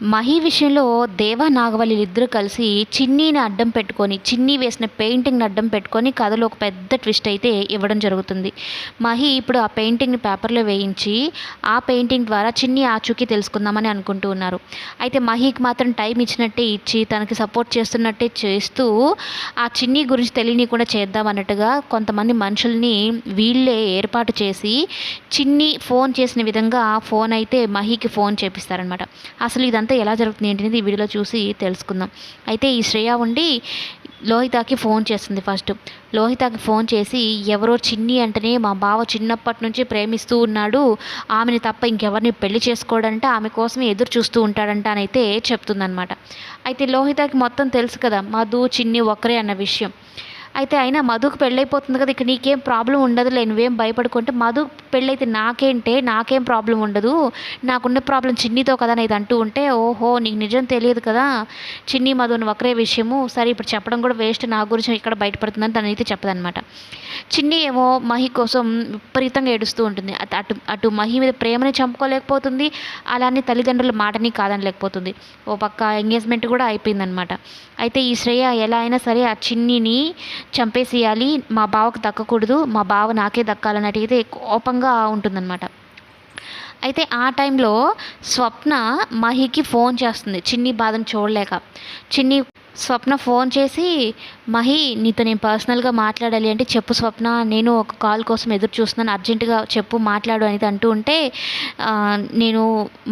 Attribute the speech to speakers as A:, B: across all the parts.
A: మహి విషయంలో దేవా నాగవల్లి ఇద్దరు కలిసి చిన్నీని అడ్డం పెట్టుకొని చిన్ని వేసిన పెయింటింగ్ని అడ్డం పెట్టుకొని కథలో ఒక పెద్ద ట్విస్ట్ అయితే ఇవ్వడం జరుగుతుంది. మహి ఇప్పుడు ఆ పెయింటింగ్ని పేపర్లో వేయించి ఆ పెయింటింగ్ ద్వారా చిన్ని ఆచూకీ తెలుసుకుందామని అనుకుంటూ ఉన్నారు. అయితే మహికి మాత్రం టైం ఇచ్చినట్టే ఇచ్చి తనకి సపోర్ట్ చేస్తున్నట్టే చేస్తూ ఆ చిన్ని గురించి తెలియనీయకుండా చేద్దాం అన్నట్టుగా కొంతమంది మనుషుల్ని వీళ్ళే ఏర్పాటు చేసి చిన్ని ఫోన్ చేసిన విధంగా ఫోన్ అయితే మహికి ఫోన్ చేపిస్తారనమాట అసలు ఇదంతా ఎలా జరుగుతుంది ఏంటనేది ఈ వీడియోలో చూసి తెలుసుకుందాం. అయితే ఈ శ్రేయ ఉండి లోహితాకి ఫోన్ చేస్తుంది ఫస్ట్. లోహితాకి ఫోన్ చేసి ఎవరో చిన్ని అంటేనే మా బావ చిన్నప్పటి నుంచి ప్రేమిస్తూ ఉన్నాడు. ఆమెని తప్ప ఇంకెవరిని పెళ్ళి చేసుకోడంట ఆమె కోసమే ఎదురు చూస్తూ ఉంటాడంట అని అయితే చెప్తుందనమాట అయితే లోహితాకి మొత్తం తెలుసు కదా మధు చిన్ని ఒక్కరే అన్న విషయం. అయితే అయినా మధుకు పెళ్ళైపోతుంది కదా ఇక నీకేం ప్రాబ్లం ఉండదులే నువ్వేం భయపడుకుంటే మధు పెళ్ళైతే నాకేంటే నాకేం ప్రాబ్లం ఉండదు. నాకున్న ప్రాబ్లం చిన్నితో కదా అనేది అంటూ ఉంటే ఓహో నీకు నిజం తెలియదు కదా చిన్ని మధుని ఒకరే విషయము. సరే ఇప్పుడు చెప్పడం కూడా వేస్ట్ నా గురించి ఇక్కడ బయటపడుతుందని తనైతే చెప్పదనమాట చిన్ని ఏమో మహి కోసం విపరీతంగా ఏడుస్తూ ఉంటుంది. అటు అటు అటు మహి మీద ప్రేమని చంపుకోలేకపోతుంది అలానే తల్లిదండ్రుల మాటని కాదనలేకపోతుంది. ఓ పక్క ఎంగేజ్మెంట్ కూడా అయిపోయిందనమాట అయితే ఈ శ్రేయ ఎలా అయినా సరే ఆ చిన్నిని చంపేసేయాలి మా బావకు దక్కకూడదు మా బావ నాకే దక్కాలని అయితే కోపంగా ఉంటుందన్నమాట. అయితే ఆ టైంలో స్వప్న మహికి ఫోన్ చేస్తుంది చిన్ని బాధను చూడలేక. చిన్ని స్వప్న ఫోన్ చేసి మహి నీతో నేను పర్సనల్గా మాట్లాడాలి అంటే చెప్పు స్వప్న నేను ఒక కాల్ కోసం ఎదురు చూస్తున్నాను అర్జెంటుగా చెప్పు మాట్లాడు అనేది అంటూ ఉంటే నేను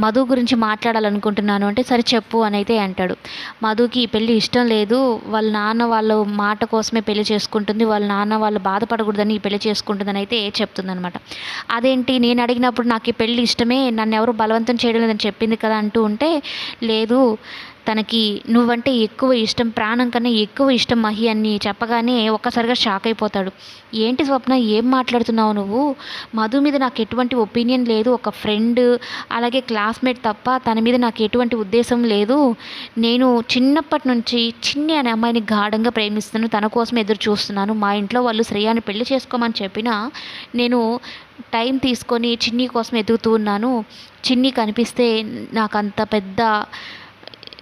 A: మధు గురించి మాట్లాడాలనుకుంటున్నాను అంటే సరే చెప్పు అని అయితే అంటాడు. మధుకి ఈ పెళ్ళి ఇష్టం లేదు వాళ్ళ నాన్న వాళ్ళ మాట కోసమే పెళ్ళి చేసుకుంటుంది వాళ్ళ నాన్న వాళ్ళు బాధపడకూడదని ఈ పెళ్ళి చేసుకుంటుందని అయితే చెప్తుందనమాట. అదేంటి నేను అడిగినప్పుడు నాకు ఈ పెళ్ళి ఇష్టమే నన్ను ఎవరు బలవంతం చేయడం లేదని చెప్పింది కదా అంటూ ఉంటే లేదు తనకి నువ్వంటే ఎక్కువ ఇష్టం ప్రాణం కన్నా ఎక్కువ ఇష్టం మహి అని చెప్పగానే ఒక్కసారిగా షాక్ అయిపోతాడు. ఏంటి స్వప్న ఏం మాట్లాడుతున్నావు నువ్వు? మధు మీద నాకు ఎటువంటి ఒపీనియన్ లేదు ఒక ఫ్రెండ్ అలాగే క్లాస్మేట్ తప్ప తన మీద నాకు ఎటువంటి ఉద్దేశం లేదు. నేను చిన్నప్పటి నుంచి చిన్ని అనే అమ్మాయిని గాఢంగా ప్రేమిస్తున్నాను తన కోసం ఎదురు చూస్తున్నాను. మా ఇంట్లో వాళ్ళు శ్రేయాని పెళ్ళి చేసుకోమని చెప్పినా నేను టైం తీసుకొని చిన్ని కోసం ఎదుగుతూ ఉన్నాను. చిన్ని కనిపిస్తే నాకు అంత పెద్ద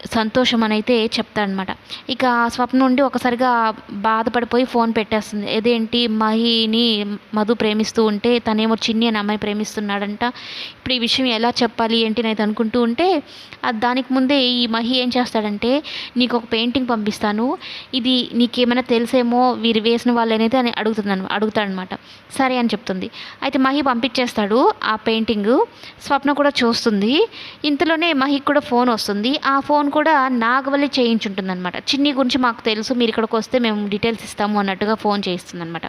A: సంతోషం అని అయితే చెప్తాడనమాట. ఇక స్వప్న నుండి ఒకసారిగా బాధపడిపోయి ఫోన్ పెట్టేస్తుంది. ఇదేంటి మహిని మధు ప్రేమిస్తూ ఉంటే తనేమో చిన్ని అని అమ్మాయి ప్రేమిస్తున్నాడంట. ఇప్పుడు ఈ విషయం ఎలా చెప్పాలి ఏంటి అని అయితే అనుకుంటూ ఉంటే అది దానికి ముందే ఈ మహి ఏం చేస్తాడంటే నీకు ఒక పెయింటింగ్ పంపిస్తాను. ఇది నీకేమైనా తెలిసేమో వీరు వేసిన వాళ్ళు అనేది అని అడుగుతుందని అడుగుతాడనమాట. సరే అని చెప్తుంది. అయితే మహి పంపించేస్తాడు ఆ పెయింటింగ్. స్వప్న కూడా చూస్తుంది. ఇంతలోనే మహికి కూడా ఫోన్ వస్తుంది. ఆ ఫోన్ కూడా నాగవల్లి చేయించుంటుంది అనమాట చిన్ని గురించి మాకు తెలుసు మీరు ఇక్కడికి వస్తే మేము డీటెయిల్స్ ఇస్తాము అన్నట్టుగా ఫోన్ చేయిస్తుందనమాట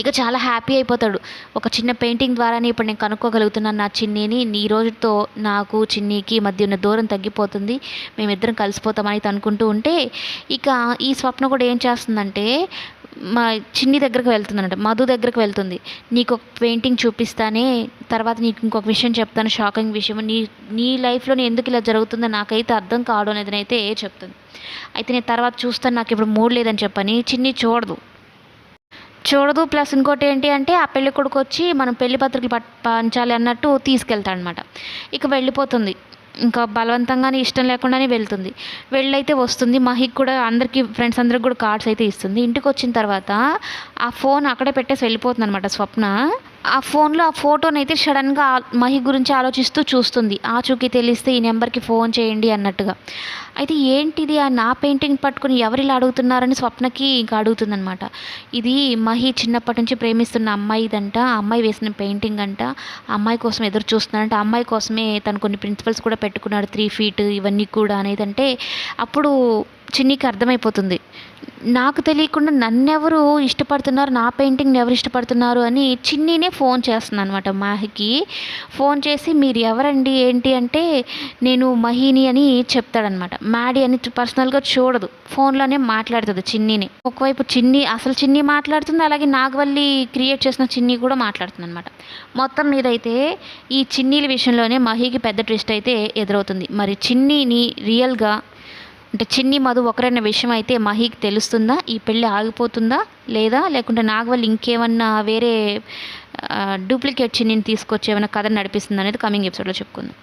A: ఇక చాలా హ్యాపీ అయిపోతాడు. ఒక చిన్న పెయింటింగ్ ద్వారానే ఇప్పుడు నేను కనుక్కోగలుగుతున్నాను నా చిన్నీని. నీ రోజుతో నాకు చిన్నీకి మధ్య ఉన్న దూరం తగ్గిపోతుంది. మేమిద్దరం కలిసిపోతామని అనుకుంటూ ఉంటే ఇక ఈ స్వప్న కూడా ఏం చేస్తుందంటే మా చిన్ని దగ్గరకు వెళ్తుందనమాట మధు దగ్గరకు వెళ్తుంది. నీకు ఒక పెయింటింగ్ చూపిస్తానే తర్వాత నీకు ఇంకొక విషయం చెప్తాను షాకింగ్ విషయం నీ నీ లైఫ్లో ఎందుకు ఇలా జరుగుతుందో నాకైతే అర్థం కావడం అనేది అయితే చెప్తుంది. అయితే నేను తర్వాత చూస్తాను నాకు ఇప్పుడు మూడ్ లేదని చెప్పని. చిన్ని చూడదు. చూడదు ప్లస్ ఇంకోటి ఏంటి అంటే ఆ పెళ్ళి కొడుకు వచ్చి మనం పెళ్ళి పత్రికలు పంచాలి అన్నట్టు తీసుకెళ్తాడనమాట ఇక వెళ్ళిపోతుంది. ఇంకా బలవంతంగానే ఇష్టం లేకుండానే వెళ్తుంది. వెళ్ళైతే వస్తుంది. మహిక్ కూడా అందరికీ ఫ్రెండ్స్ అందరికి కూడా కార్డ్స్ అయితే ఇస్తుంది. ఇంటికి వచ్చిన తర్వాత ఆ ఫోన్ అక్కడే పెట్టేసి వెళ్ళిపోతుంది అనమాట స్వప్న. ఆ ఫోన్లో ఆ ఫోటోని అయితే సడన్గా మహి గురించి ఆలోచిస్తూ చూస్తుంది. ఆచూకీ తెలిస్తే ఈ నెంబర్కి ఫోన్ చేయండి అన్నట్టుగా. అయితే ఏంటిది? ఆ నా పెయింటింగ్ పట్టుకుని ఎవరిలా అడుగుతున్నారని స్వప్నకి ఇంకా అడుగుతుందనమాట ఇది మహి చిన్నప్పటి నుంచి ప్రేమిస్తున్న అమ్మాయిదంట. ఆ అమ్మాయి వేసిన పెయింటింగ్ అంట. ఆ అమ్మాయి కోసం ఎదురు చూస్తున్నారంట. ఆ అమ్మాయి కోసమే తను కొన్ని ప్రిన్సిపల్స్ కూడా పెట్టుకున్నాడు. త్రీ ఫీట్ ఇవన్నీ కూడా అనేది అంటే అప్పుడు చిన్నికి అర్థమైపోతుంది. నాకు తెలియకుండా నన్నెవరు ఇష్టపడుతున్నారు నా పెయింటింగ్ని ఎవరు ఇష్టపడుతున్నారు అని చిన్నీనే ఫోన్ చేస్తుంది అనమాట మహికి. ఫోన్ చేసి మీరు ఎవరండి? ఏంటి? అంటే నేను మహిని అని చెప్తాడనమాట మ్యాడీ అని పర్సనల్గా చూడదు. ఫోన్లోనే మాట్లాడుతుంది చిన్నీని. ఒకవైపు చిన్ని అసలు చిన్ని మాట్లాడుతుంది అలాగే నాగవల్లి క్రియేట్ చేసిన చిన్ని కూడా మాట్లాడుతుంది అనమాట మొత్తం మీదైతే ఈ చిన్నీల విషయంలోనే మహికి పెద్ద ట్విస్ట్ అయితే ఎదురవుతుంది. మరి చిన్నీని రియల్గా అంటే చిన్ని మధు ఒకరైన విషయం అయితే మహికి తెలుస్తుందా? ఈ పెళ్ళి ఆగిపోతుందా? లేదా? లేకుంటే నాగవల్లి ఇంకేమన్నా వేరే డూప్లికేట్ చిన్నిని తీసుకొచ్చి ఏమైనా కథ నడిపిస్తుందా అనేది కమింగ్ ఎపిసోడ్లో చెప్పుకుందాం.